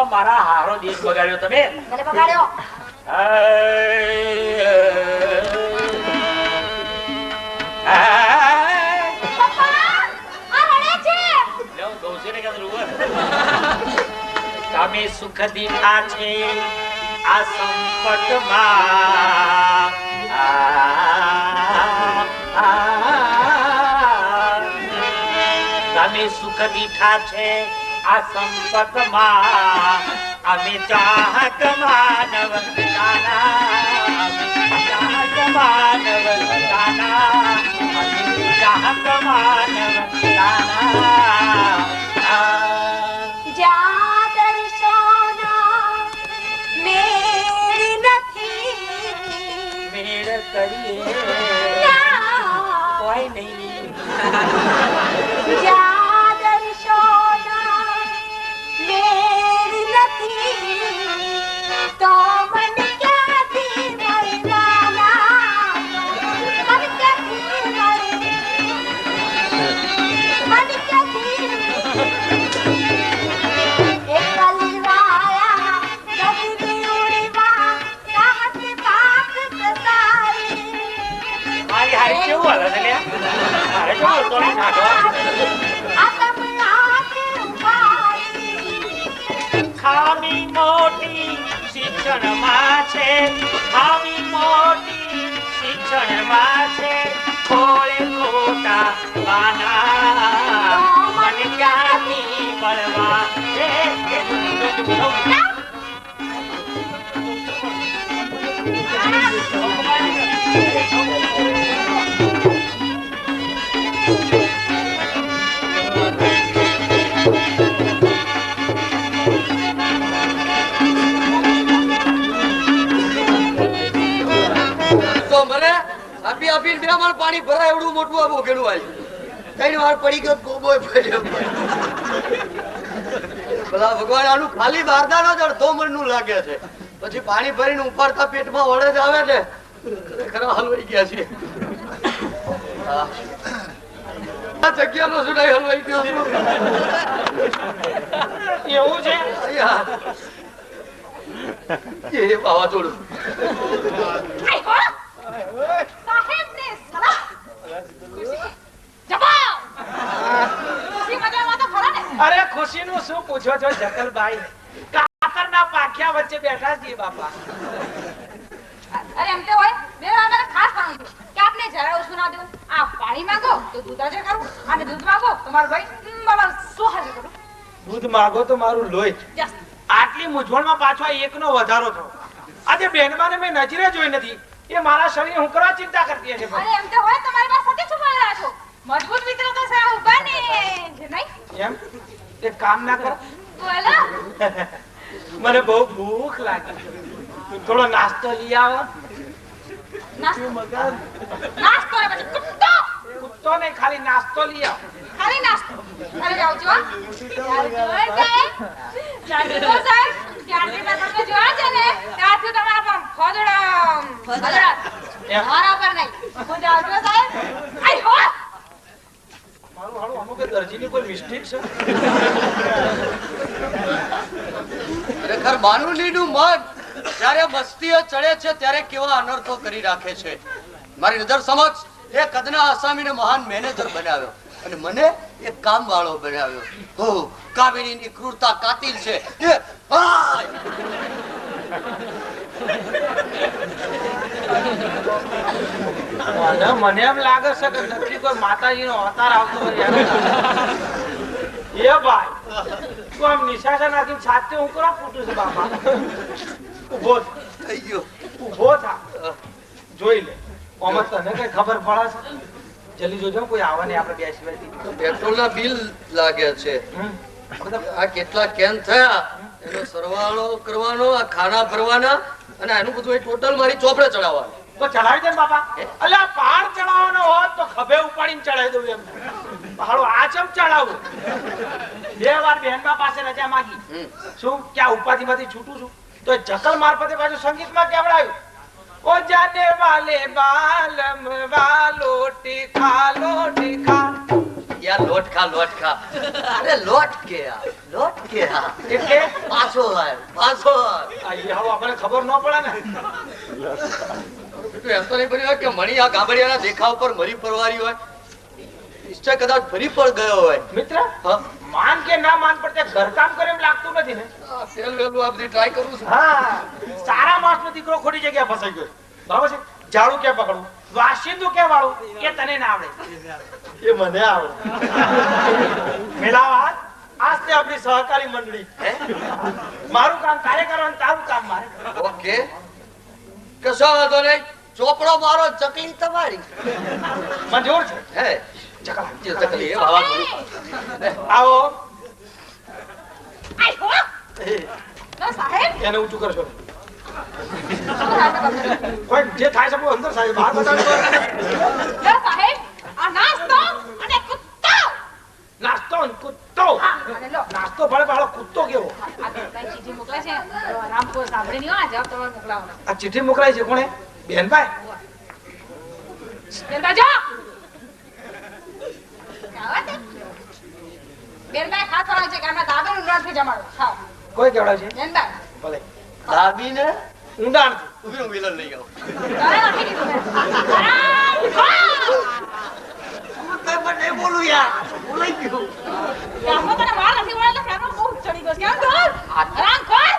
તો મારા હારો દિવસ બગાડ્યો તમે? બગાડ્યો. પપ્પા આ રડે તમે સુખ દીધા છે આ સંકટમાં. તમે સુખ દીઠા છે આ સંપતમાં અમે ચાહક માનવ માનવ માનવ નાના મારી હારી કેવું હાલે છે લ્યા? મારે કેવું હતો ને ઠાઠો? ખામી મોટી શિક્ષણમાં છે ખામી મોટી શિક્ષણમાં છે ખોળે ખોટા પાના મને ક્યાંથી મળવા છે તો બે માર પાણી ભરાય એવડું મોટું આ બોકેડું આવ્યું ત્રણ વાર પડી ગયો કોબો પડ્યો. ભલા ભગવાન આનું ખાલી બારદાનો જ અડધો મણનું લાગે છે. પછી પાણી ભરીને ઉપાડતા પેટમાં વળે જ આવે છે. ખરેખર હલવાઈ ગયા છે. આ જગ્યાનો શું હલવાઈ ગયો? એવું છે. એ વાવાઝોડું સાહેબને સલાહ જવાબ ખુશી મજામાં તો ખરા ને અરે ખુશી નું શું પૂછો છો જકલભાઈ? કાતરના પાખ્યા વચ્ચે બેઠા છીએ બાપા. અરે એમ તો હોય બે અમારે ખાસ પાણી કે આપને જરા ઓછું ના દેવું આ પાણી માંગો તો દૂધ હાજર કરું અને દૂધ માંગો તો મારો ભાઈ શું હાજર કરું? દૂધ માગો તો મારું લોહી. આટલી મૂંઝવણમાં પાછો એક એકનો વધારો થયો. આજે બેનબાને મેં નજરે જોઈ નથી. એ મારા શરીર હું કરવા ચિંતા કરતી હશે અરે એમ તો હોય તમારી પાસે સતી છુપાઈ રહ્યા છો મજબૂત મિત્રો તો સા ઊભા ને. નહીં? એમ? એક કામ ના કર. બોલો. મને બહુ ભૂખ લાગી. થોડો નાસ્તો લઈ આવો. નાસ્તો? મગન? નાસ્તો ને પછી કુત્તો કૂદતો નહીં ખાલી નાસ્તો લઈ આવો. ખાલી નાસ્તો. અરે સાહેબ. જાઉં છું, હો, ત્યારથી મેં જોયા. છે ને, ત્યારથી તમારા પર ફોજડા. એમ? મારા પર નહીં. હું જાઉં છું, હો, સાહેબ. આઈ હો. અમુક દરજીની કોઈ મિસ્ટેક છે? ખરેખર માનુલીનું મન જ્યારે મસ્તીઓ ચડે છે ત્યારે કેવા અનર્થો કરી રાખે છે. મારી નજર સમક્ષ એ કદના આસામીને મહાન મેનેજર બનાવ્યો અને મને એક કામ વાળો બનાવ્યો. હો ની ક્રૂરતા કાતિલ છે. એ, આય! મને મને એમ લાગે છે કે નક્કી કોઈ માતાજીનો અવતાર આવતો. એ ભાઈ તું આમ નિશાસા નાખી સાથે હું કરવા ફૂટું છે બાપા. ઊભો થઈ ગયો. ઊભો થા. જોઈ લે. તને કઈ ખબર પડે છે? જલ્દી જોજો કોઈ આવવાની નહીં આપણે બે પેટ્રોલ પેટ્રોલના બિલ લાગે છે. આ કેટલા કેન થયા? એનો સરવાળો કરવાનો આ ખાના ભરવાના અને એનું બધું ટોટલ મારી ચોપડે ચડાવવાનું. તો ચડાવી દે બાપા. અલ્યા પહાડ ચડાવવાનો હોત તો ખભે ઉપાડીને ચડાવી દઉં એમ પહાડો આ ચમ ચડાવું બે વાર બહેનબા પાસે રજા માગી. શું? ક્યાં ઉપાધિમાંથી છૂટું છું? તો જકલ મારફતે પાછું સંગીતમાં કેવડાયું ઓ જાને વાલે બાલમ વાલો ટીખા લોટી ખા યાર લોટ ખા. લોટ ખા અરે લોટ કે લોટ કે. એટલે? પાછો આવ્યો પાછો આય. આ ઈ હાવ આપણને ખબર ન પડે ને. બેટું એમ તો નહીં બન્યું હોય કે મણી આ ગામડિયાના દેખાવ પર મરી પરવારી હોય? ઈચ્છા કદાચ ફરી પણ ગયો હોય. મિત્ર માન કે ના માન પણ તે ઘરકામ કરે એમ લાગતું નથી ને? આ વેલું આ બધી ટ્રાય કરું છું. હા સારા માણસનો દીકરો ખોટી જગ્યા ફસાઈ ગયો. બરાબર છે? ઝાડુ ક્યાં પકડવું? વાસિંદુ ક્યાં વાળું? એ તને ના આવડે. એ મને આવડે. મેલાવાત આજ તે આપણી સહકારી મંડળી. મારું કામ કાર્ય કરવાનું તારું કામ મારે. ઓકે. કશો વાંધો નહીં. ચોપડો મારો ચકલી તમારી. મંજૂર છે? હે ચકલી ચકલી એ વાવા. આવો. ના સાહેબ. એને ઊંચું કરશો કોઈ જે થાય છે અંદર સાહેબ બહાર બતાવજો ના સાહેબ આ નાસ્તો અને કુત્તો. નાસ્તો અને કુત્તો. નાસ્તો ભલે ભાડો કુત્તો કેવો? આ ચીઠી મોકલાય છે. રામપુર સાંભળી નહીં આ જવાબ તમારે મોકલાવવાનો આ ચિઠ્ઠી મોકલાય છે કોણે? બેનભાઈ જો જમાડો ખાઓ કોઈ છે ભલે ઊંડાણ ઊભી લઈ. બોલું યાર બોલાઈ ગયું તને નથી વળે તો ફેરનો બહુ ચડી ગયો કેમ કર? આરામ કર.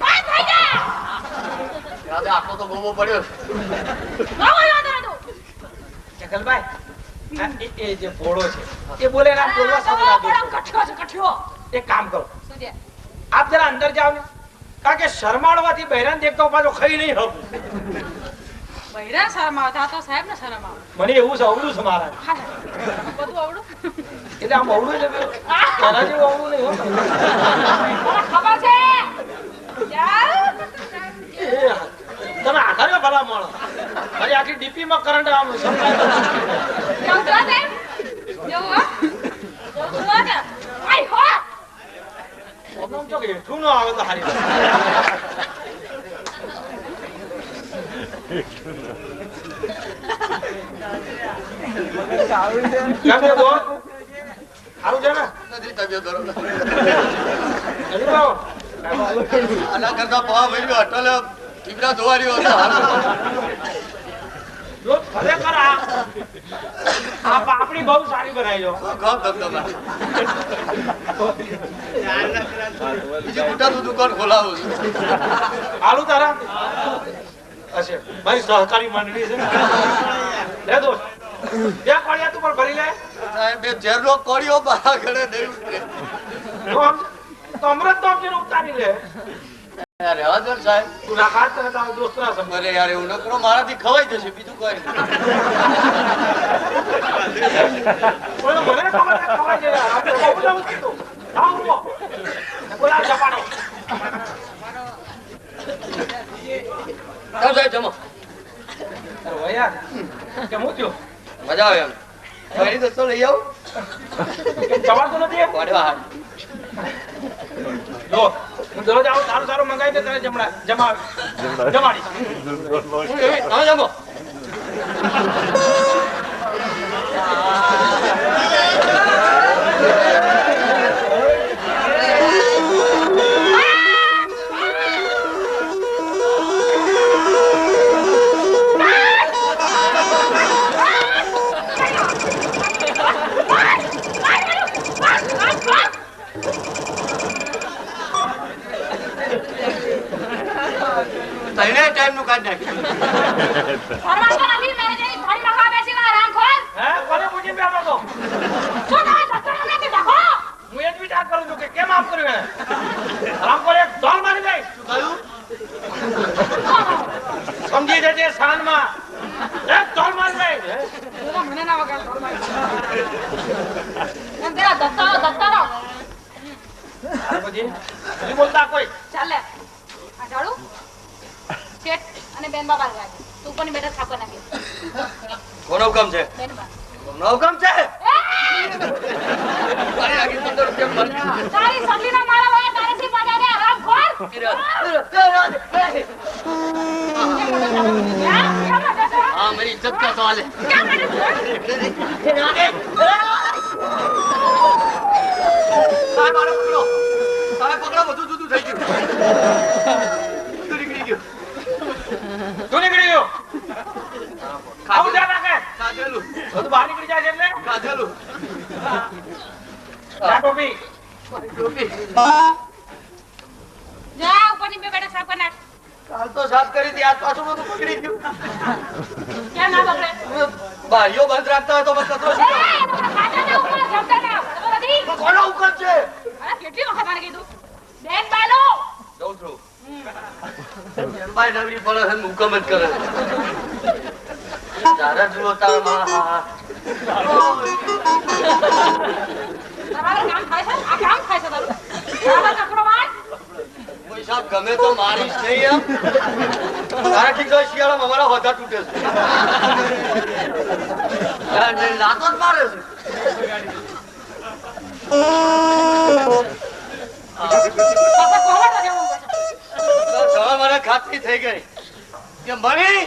બંધ થઈ જા. યાદ આટલો તો બોબો પડ્યો આવો યાદ રાખો. જગલભાઈ એ- એ જે ભોળો છે એ બોલે ના બોલવા આ તો સગલા બડો દોષો. કઠિયો છે, કઠિયો. એક કામ કરો આપ જરા અંદર જાઓ ને કારણ કે શરમાળવાથી બહેરાન દેખતો પાછો ખાઈ નહીં શરમ તો સાહેબ ને શરમ આવે. મને એવું છે અવળું છે મારા બધું આવડું? એટલે આમ છે. જેવું અવડું નહીં ખબર છે. ચાલ. એ તમે આધારે ભલા માણો અરે આખી ડીપી માં કરંટ આમ સંભળાય તો. કેવું છે સાહેબ? કેવું હો? કેવું છે ને? આય હો. આમ તો કે હેઠું ન. આવે તો હારી વાત. કેમ છે બોલ? સારું છે ને? નથી તબિયત બરોબર તો આના કરતા પવા ભાઈ અટલ પીપળા ધોવારી જો ખરેખર આ આ પાપડી બહુ સારી બનાવી છો ગામ ધમધમા બીજી મોટા દુકાન ખોલાવું આલુ તારા અચ્છા મારી સહકારી મંડળી છે લે દોસ્ત બે કોળિયા તું પણ ભરી લે સાહેબ બે ઝેરનો કોળિયો બહાર ઘરે નહીં ઉતરે તો અમૃત તો અમને ઉતારી લે રહેવા દો સાહેબ. તું તને તારો દોસ્ત ના સમજે. અરે યાર એવું મારાથી ખવાઈ જશે બીજું કોઈ મજા આવે એમ. ફરી દોસ્તો લઈ આવું? નથી જો હું દરરોજ આવું સારું સારું મંગાવી દે તને જમણા જમાડી તમે જમો કેમ આમ કર્યું એને રામપુર એક ઢોલ સમજી જજે સાંજમાં એક મારી મને ના વગાડ, મારી. હજી બોલતા કોઈ? ચાલે. આ ઝાડુ, શેઠ અને બેન બાબા લાગે. તું પણ બેઠા થાપો નાખી. કોનો હુકમ છે? બેન. કોનો હુકમ છે? તારી સગલીના મારા વાળા તારેથી બજારે આરામ કર. કેમ મોટો થયો? હા? હા મારી ઇજ્જત કા સવાલ है કેમ મોટો થયો? બધું બહાર નીકળી જાય છે એટલે કાઢેલું જા ટોપી ટોપી. જા ઉપરની બે બેઠક સાફ કરી નાખ કાલ તો સાફ કરી હતી આજ પાછું બધું પકડી ગયું. કેમ ના પકડે? ભાઈઓ બંધ રાખતા હોય તો બસ કચરો શું કોનો હુકમ છે? કેટલી વખત મને કીધું? બેન બાલો. જઉં છું. બાય નવરી પડે છે હુકમ જ કરે તારા જુઓ તારા માં હા, હા. તમારે કામ થાય છે આ કામ થાય છે તારું બરાબર કકડો માર કોઈ સાહેબ ગમે તો મારીશ નહીં એમ. કારણ કે છે શિયાળામાં અમારા હોધા તૂટે છે. લાતો જ મારે છે. ખાતરી થઈ ગઈ કે મણી,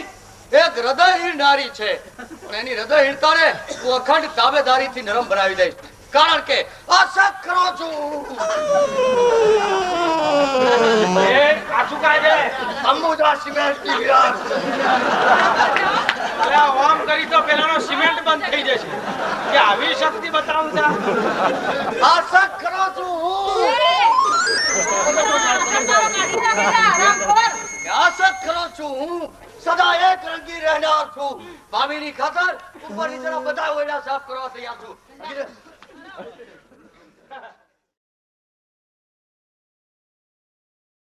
એક હૃદયહીન નારી છે. પણ એની હૃદયહીનતાને હું અખંડ તાબેદારીથી નરમ બનાવી દઈશ. કારણ કે અસક કરો છું. એ આ શું કરે છે અંબુજા સિમેન્ટની વિરાટ. અરે ઓમ કરી તો પેલાનો સિમેન્ટ બંધ થઈ જશે. કે આવી શક્તિ બતાવું છે અસક કરો છું હું. કે કરો છું હું. સદા એક રંગી રહેનાર છું. ભાવિની ખાતર ઉપર નીચેના બધા ઓયડા સાફ કરવા તૈયાર છું.